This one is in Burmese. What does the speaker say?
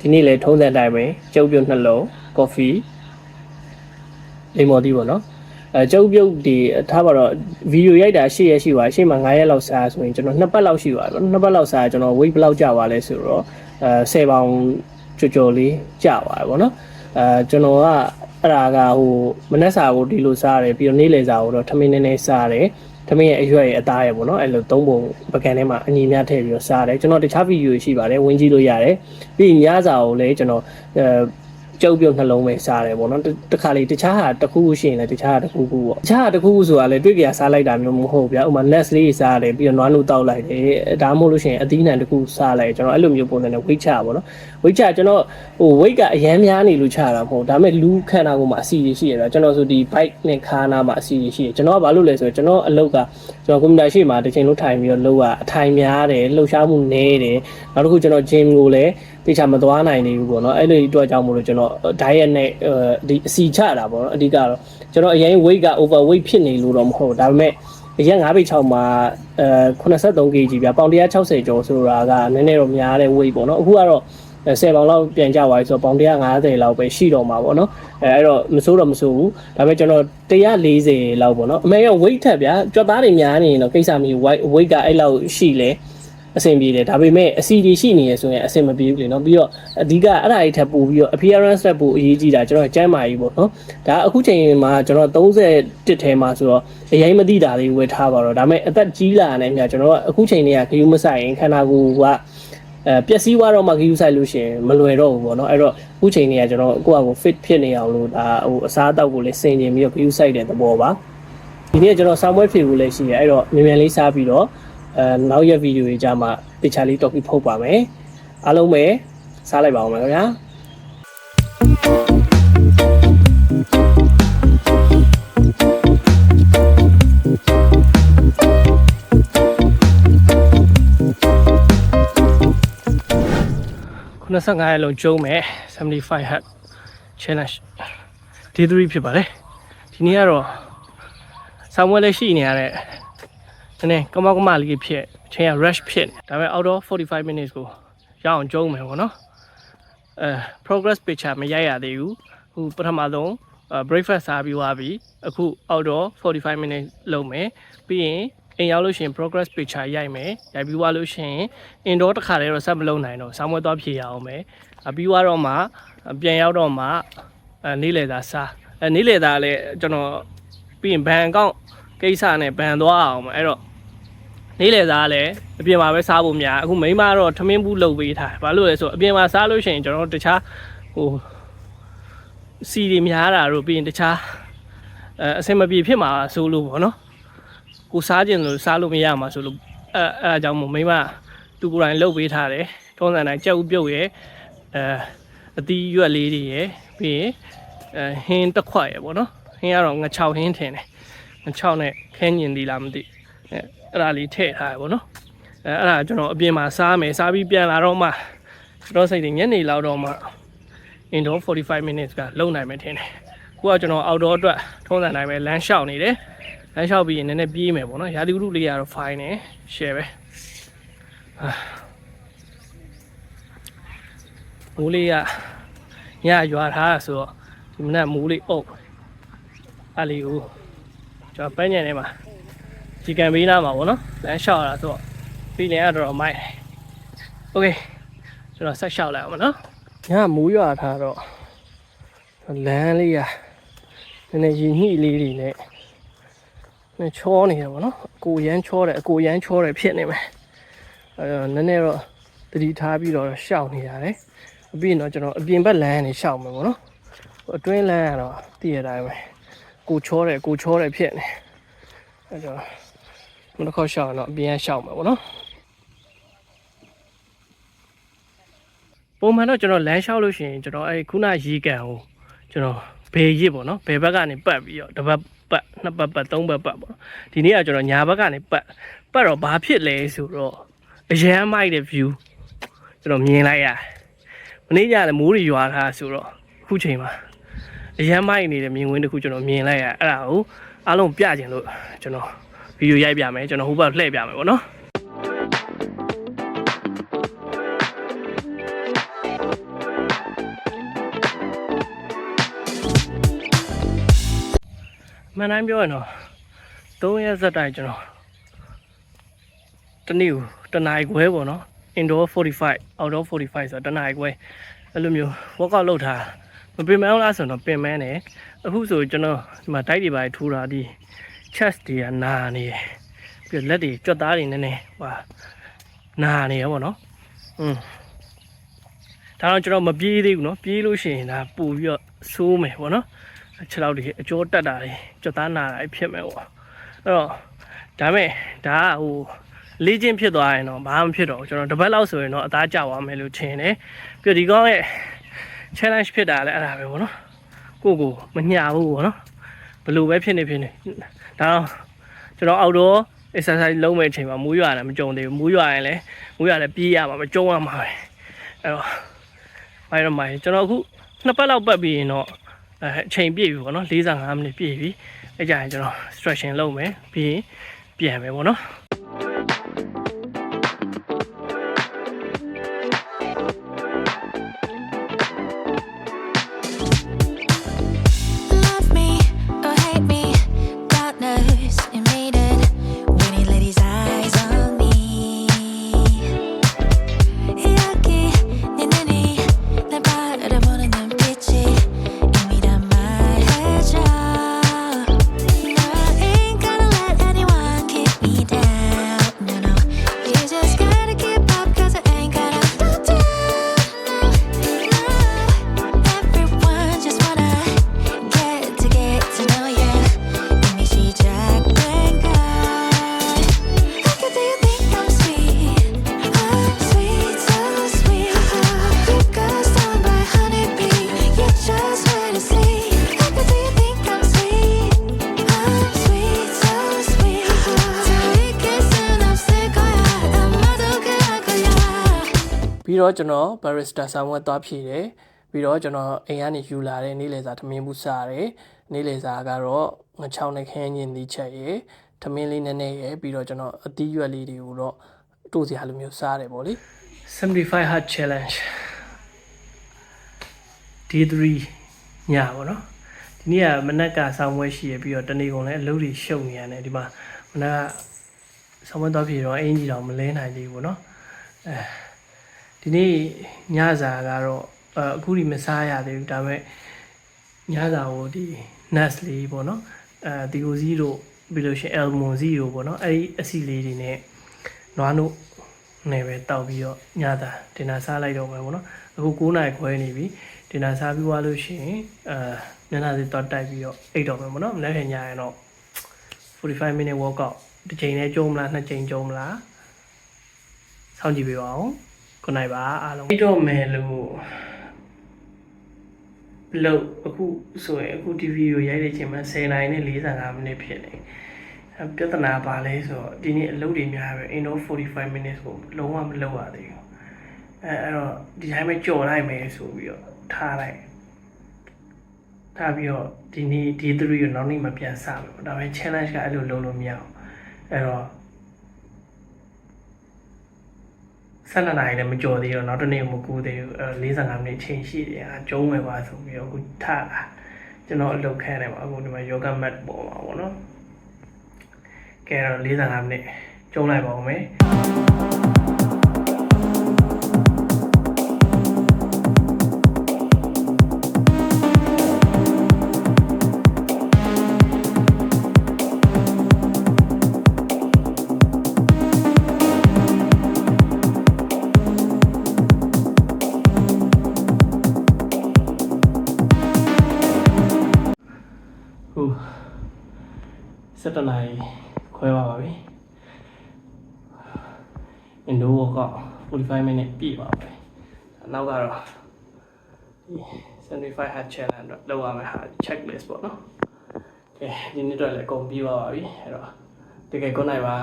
ဒီနေ့လည်းထုံးစံတိုင်းပဲကျုပ်ပြုတ်နှလုံးကော်ဖီလိမ္မော်တီးပေါ့နော်အဲကျုပ်ပြုတ်ဒီထားပါတော့ဗီဒီယိုရိုက်တာ၈ရက်ရှိပါရှေ့မှာ9ရက်လောက်စားဆိုရင်ကျွန်တော်2ပတ်လောက်ရှိပါတော့2ပတ်လောက်စားကျွန်တော် weight ဘယ်လောက်ကျပါလဲဆိုတော့အဲ10ပေါင်ကြော်ကြော်လေးကျပါတယ်ပေါ့နော်အဲကျွန်တော်ကအဲ့ဒါကဟိုမနက်စာကိုဒီလိုစားရတယ်ပြီးတော့နေ့လယ်စာကိုတော့ထမင်းနည်းနည်းစားတယ် ထမင်းရဲ့အရွက်ရဲ့အသားရဲ့ပေါ့နော်အဲ့လိုသုံးပုံပကံထဲမှာအညီများထည့်ပြီးတော့စားတယ်ကျွန်တော်တခြားဗီဒီယိုရှိပါတယ်ဝင်ကြည့်လို့ရတယ်ပြီးရင်ညစာကိုလည်းကျွန်တော်အဲ ကျုပ်ပြုတ်နှလုံးပဲစားတယ်ပေါ့နော်တခါလေတခြားဟာတစ်ခုခုရှိရင်လည်းတခြားဟာတစ်ခုခုပေါ့တခြားဟာတစ်ခုခုဆိုတာလည်းတွေ့ကြစားလိုက်တာမျိုးမဟုတ်ဗျာဥပမာ nest လေးစားတယ်ပြီးတော့နွားနို့တောက်လိုက်တယ်ဒါမှမဟုတ်လို့ရှိရင်အသီးနှံတစ်ခုစားလိုက်ကျွန်တော်အဲ့လိုမျိုးပုံစံနဲ့ weight ချပါပေါ့နော် weight ချကျွန်တော်ဟို weight ကအရမ်းများနေလို့ချတာမဟုတ်ဒါပေမဲ့လူခန္ဓာကိုယ်မှာအစီတွေရှိရတာကျွန်တော်ဆိုဒီ bike နဲ့ခါနာမှာအစီတွေရှိရကျွန်တော်ကဘာလို့လဲဆိုတော့ကျွန်တော်အလုပ်ကကျွန်တော်ကွန်ပျူတာရှိမှာတစ်ချိန်လုံးထိုင်ပြီးတော့လုပ်ကအထိုင်များတယ်လှုပ်ရှားမှုနည်းတယ်နောက်တစ်ခုကျွန်တော် gym ကိုလည်း တေချာမသွားနိုင်နေဘူးပေါ့နော်အဲ့လိုအတွက်ကြောင့်မို့လို့ကျွန်တော် diet နဲ့ဒီအစီချတာပေါ့နော်အဓိကတော့ကျွန်တော်အရင် weight က overweight ဖြစ်နေလို့တော့မဟုတ်ဒါပေမဲ့အရင်9ပေ6မှာအဲ83 kg ပြပေါင်160ကျော်ဆိုတာကနည်းနည်းတော့များတဲ့ weight ပေါ့နော်အခုကတော့10ပေါင်လောက်ပြန်ကြသွားပြီဆိုတော့ပေါင်150လောက်ပဲရှိတော့မှာပေါ့နော်အဲအဲ့တော့မစိုးတော့မစိုးဘူးဒါပေမဲ့ကျွန်တော်140လောက်ပေါ့နော်အမေက weight ထက်ဗျာကြွက်သားတွေများနေရင်တော့ကိစ္စမရှိ weight weight ကအဲ့လောက်ရှိလဲ အဆင်ပြေတယ်ဒါပေမဲ့အစီဒီရှိနေရဆိုရင်အဆင်မပြေဘူးလေနော်ပြီးတော့အဓိကအဲ့ဒါတွေထပ်ပို့ပြီးတော့ appearance တက်ပို့အရေးကြီးတာကျွန်တော်ကျမ်းမာကြီးပေါ့နော်ဒါအခုချိန်မှာကျွန်တော်31ထဲမှာဆိုတော့အရင်မသိတာလေးဝယ်ထားပါတော့ဒါပေမဲ့အသက်ကြီးလာတဲ့မြတ်ကျွန်တော်ကအခုချိန်လေးကခရူးမဆိုင်ရင်ခန္ဓာကိုယ်ကအဲပျက်စီးသွားတော့မှခရူးဆိုင်လို့ရှိရင်မလွယ်တော့ဘူးပေါ့နော်အဲ့တော့အခုချိန်လေးကကျွန်တော်ကိုယ့်အကို fit ဖြစ်နေအောင်လို့ဒါဟိုအစားအသောက်ကိုလည်းစင်ကျင်ပြီးတော့ခရူးဆိုင်တဲ့သဘောပါဒီနေ့ကျွန်တော်ဆောင်းပွဲဖြေဖို့လည်းရှိတယ်အဲ့တော့မြန်မြန်လေးစားပြီးတော့ အဲနောက်ရက်ဗီဒီယိုတွေကြမှာတေချာလေးတော့ပြီးဖုတ်ပါမယ်အားလုံးပဲစားလိုက်ပါအောင်မယ်ခင်ဗျာ95ရက်လုံးကျုံးမယ်75 hat challenge day 3ဖြစ်ပါတယ်ဒီနေ့ကတော့ဆောင်းဝဲလေးရှိနေရတဲ့ နည်းနည်းကမောက်ကမလေးဖြစ်အချိန်က rush ဖြစ်နေဒါပေမဲ့ outdoor 45 minutes ကိုရအောင်ကျုံးမယ်ပေါ့နော်အဲ progress picture မရိုက်ရသေးဘူးဟိုပထမဆုံး breakfast စားပြီးသွားပြီအခု outdoor 45 minutes လုပ်မယ်ပြီးရင်အိမ်ရောက်လို့ရှိရင် progress picture ရိုက်မယ်ရိုက်ပြီးသွားလို့ရှိရင် indoor တစ်ခါတည်းတော့ဆက်မလုပ်နိုင်တော့ဆောင်းမွဲသွားဖြေရအောင်မယ်အပြီးသွားတော့မှပြန်ရောက်တော့မှအဲနေ့လေသာစားအဲနေ့လေသာလည်းကျွန်တော်ပြီးရင်ဘန်အကောင့် ကိစ္စနဲ့ဘန်သွားအောင်မယ်အဲ့တော့နေ့လေသာလည်းအပြင်မှာပဲစားဖို့များအခုမိန်းမတော့ထမင်းဘူးလုပ်ပေးထားဘာလို့လဲဆိုအပြင်မှာစားလို့ရှိရင်ကျွန်တော်တခြားဟိုစီတွေများတာတို့ပြီးရင်တခြားအဲအဆင်မပြေဖြစ်မှာဆိုလို့ပေါ့နော်ကိုစားခြင်းလို့စားလို့မရမှာဆိုလို့အဲအဲအကြောင်းမို့မိမသူကိုယ်တိုင်လှုပ်ပေးထားတယ်ထုံးစံတိုင်းကြက်ဥပြုတ်ရယ်အဲအသီးရွက်လေးတွေရယ်ပြီးရင်အဲဟင်းတစ်ခွက်ရယ်ပေါ့နော်ဟင်းကတော့ငချောက်ဟင်းထင်တယ် ငချောက်နဲ့ခဲညင်ဒီလားမသိအဲအဲ့ဒါလေးထည့်ထားရယ်ပေါ့နော်အဲအဲ့ဒါကျွန်တော်အပြင်မှာစားမယ်စားပြီးပြန်လာတော့မှကျွန်တော်စိတ်တွေညနေလောက်တော့မှ indoor 45 minutes ကလုံနိုင်မယ်ထင်တယ်ခုကကျွန်တော် outdoor အတွက်ထုံးစံတိုင်းပဲလမ်းလျှောက်နေတယ်လမ်းလျှောက်ပြီးရင်နည်းနည်းပြေးမယ်ပေါ့နော်ရာသီဥတုလေးကတော့ fine နေ share ပဲအာမိုးလေးကညရွာထားတာဆိုတော့ဒီမနက်မိုးလေးအုပ်အဲ့လေးကို ကျွန်တော်ပန်းညံထဲမှာဒီကံဘေးနားမှာပေါ့နော်လမ်းလျှောက်ရတာဆိုတော့ပြီးရင်ကတော့မိုက်โอเคကျွန်တော်ဆက်လျှောက်လိုက်အောင်မနော်ညမိုးရွာထားတော့လမ်းလေးကနည်းနည်းရင်ညှိလေးတွေနဲ့ နဲ့ချောနေတယ်ဗောနော်အကိုရမ်းချောတယ်အကိုရမ်းချောတယ်ဖြစ်နေမယ်အဲတော့နည်းနည်းတော့တတိထားပြီးတော့ရှောက်နေရတယ်အပြီးရင်တော့ကျွန်တော်အပြင်ဘက်လမ်းကနေရှောက်မယ်ဗောနော်အတွင်းလမ်းကတော့တည်ရတိုင်းပဲ ကိုချောတယ်ကိုချောတယ်ဖြစ်နေအဲတော့မတစ်ခေါက်ရှောက်ရင်တော့အပြင်ကရှောက်မယ်ဗောနော်ပုံမှန်တော့ကျွန်တော်လမ်းလျှောက်လို့ရှိရင်ကျွန်တော်အဲခုနရေကန်ကိုကျွန်တော်ဘေးရစ်ပေါ့နော်ဘေးဘက်ကနေပတ်ပြီးတော့တစ်ပတ်ပတ်နှစ်ပတ်ပတ်သုံးပတ်ပတ်ပေါ့နော်ဒီနေ့ကကျွန်တော်ညာဘက်ကနေပတ်ပတ်တော့ဘာဖြစ်လဲဆိုတော့အရန်မိုက်တဲ့ view ကျွန်တော်မြင်လိုက်ရမနေ့ကလည်းမိုးတွေရွာထားဆိုတော့အခုချိန်မှာ အရန်မိုက်နေတဲ့မြင်ကွင်းတစ်ခုကျွန်တော်မြင်လိုက်ရအဲ့ဒါကိုအားလုံးပြခြင်းလို့ကျွန်တော်ဗီဒီယိုရိုက်ပြမယ်ကျွန်တော်ဟိုဘက်လှည့်ပြမယ်ပေါ့နော်မှန်တိုင်းပြောရင်တော့၃ရက်ဆက်တိုင်ကျွန်တော်တနေ့ကိုတနားခွဲပေါ့နော် indoor 45 outdoor 45ဆိုတော့တနားခွဲအဲ့လိုမျိုး workout လုပ်ထား မပင်မအောင်လားဆိုတော့ပင်မန်းတယ်အခုဆိုကျွန်တော်ဒီမှာတိုက်တွေပါထိုးတာဒီ chest တွေကနာနေတယ်ပြီးတော့လက်တွေကြွက်သားတွေနည်းနည်းဟဟာနာနေရပေါ့နော်อืมဒါတော့ကျွန်တော်မပြေးသေးဘူးเนาะပြေးလို့ရှိရင်ဒါပို့ပြီးတော့ဆိုးမယ်ပေါ့နော်ခြေထောက်တွေအကျော်တက်တာတွေကြွက်သားနာတာတွေဖြစ်မယ်ပေါ့အဲ့တော့ဒါမဲ့ဒါကဟိုလေးချင်းဖြစ်သွားရင်တော့ဘာမှမဖြစ်တော့ဘူးကျွန်တော်တစ်ပတ်လောက်ဆိုရင်တော့အသားကျသွားမယ်လို့ထင်တယ်ပြီးတော့ဒီကောင်းရဲ့ challenge ဖြစ်တာလည်းအဲ့ဒါပဲပေါ့နော်ကိုယ့်ကိုမညာဘူးပေါ့နော်ဘယ်လိုပဲဖြစ်နေဖြစ်နေဒါတော့ကျွန်တော် outdoor exercise လုပ်မဲ့အချိန်မှာမူးရွာလည်းမကြုံသေးဘူးမူးရွာရင်လည်းမူးရွာလည်းပြေးရမှာမကြုံရမှာပဲအဲ့တော့ဘာလို့မှကျွန်တော်အခုနှစ်ပတ်လောက်ပတ်ပြီးရင်တော့အဲအချိန်ပြည့်ပြီပေါ့နော်45မိနစ်ပြည့်ပြီအဲ့ကြရင်ကျွန်တော် stretching လုပ်မယ်ပြီးရင်ပြန်မယ်ပေါ့နော် ပြီးတော့ကျွန်တော် barista ဆောင်းဝက်သွားဖြည့်တယ်ပြီးတော့ကျွန်တော်အိမ်ကနေယူလာတဲ့နေ့လည်စာသမင်းဘူးစားတယ်နေ့လည်စာကတော့ငချောင်းနဲ့ခင်းညင်သီးချက်ရယ်သမင်းလေးနည်းနည်းရယ်ပြီးတော့ကျွန်တော်အသီးရွက်လေးတွေကိုတော့တို့စရာလိုမျိုးစားတယ်ပေါ့လေ75 hard challenge day 3ညပေါ့နော်ဒီနေ့ကမနက်ကဆောင်းဝဲရှိရပြီးတော့တနေ့ကုန်လည်းအလုပ်တွေရှုပ်နေရတယ်ဒီမှာမနက်ကဆောင်းဝဲသွားပြေတော့အင်ကြီးတောင်မလဲနိုင်သေးဘူးပေါ့နော်အဲ ဒီနေ့ညစာကတော့အအခုဒီမစားရသေးဘူးဒါပေမဲ့ညစာကိုဒီ nuts လေးပေါ့နော်အဲဒီကိုစီးတို့ပြီးလို့ရှိရင် almond စီးတို့ပေါ့နော်အဲဒီအစီလေးတွေနဲ့နွားနို့နဲ့ပဲတောက်ပြီးတော့ညစာဒင်နာစားလိုက်တော့မယ်ပေါ့နော်အခု9နာရီခွဲနေပြီဒင်နာစားပြီးသွားလို့ရှိရင်အာညနာစီတော့တိုက်ပြီးတော့အိတ်တော့မယ်ပေါ့နော်မနေ့ကညရင်တော့45 minute workout တစ်ချိန်နဲ့ကျုံးမလားနှစ်ချိန်ကျုံးမလားစောင့်ကြည့်ပေးပါဦး ခုနိုင်ပါအားလုံးအိတ်တော့မယ်လို့လို့အခုဆိုရင်အခုဒီဗီဒီယိုရိုက်တဲ့အချိန်မှာ10နိုင်နဲ့45မိနစ်ဖြစ်နေအဲပြဿနာပါလဲဆိုတော့ဒီနေ့အလုပ်တွေများပဲ Indo 45 minutes ကိုလုံးဝမလုပ်ရသေးဘူးအဲအဲ့တော့ဒီတိုင်းပဲကြော်လိုက်မယ်ဆိုပြီးတော့ထားလိုက်ထားပြီးတော့ဒီနေ့ဒီ3ကိုနောက်နေ့မှပြန်စမယ်ပေါ့ဒါပေမဲ့ challenge ကအဲ့လိုလုပ်လို့မရအောင်အဲ့တော့ ဆက်နှစ်နာရီလည်းမကြော်သေးတော့နောက်တစ်နေ့မကူသေးဘူးအဲ45မိနစ်ချိန်ရှိတယ်အဲကျုံးမယ်ပါဆိုပြီးတော့အခုထားတာကျွန်တော်အလုပ်ခံနေပါအခုဒီမှာ yoga mat ပေါ်မှာပေါ့နော်ကဲတော့45မိနစ်ကျုံးလိုက်ပါဦးမယ် 7နာရီခွဲပါပါပြီအင်ဒိုဝက45 minute ပြည့်ပါပဲနောက်ကတော့ဒီ75 hard challenge တော့လောက်ရမယ်ဟာ checklist ပေါ့နော်ကဲဒီနေ့တော့လည်းအကုန်ပြီးပါပါပြီအဲ့တော့တကယ်ကိုနိုင်ပါ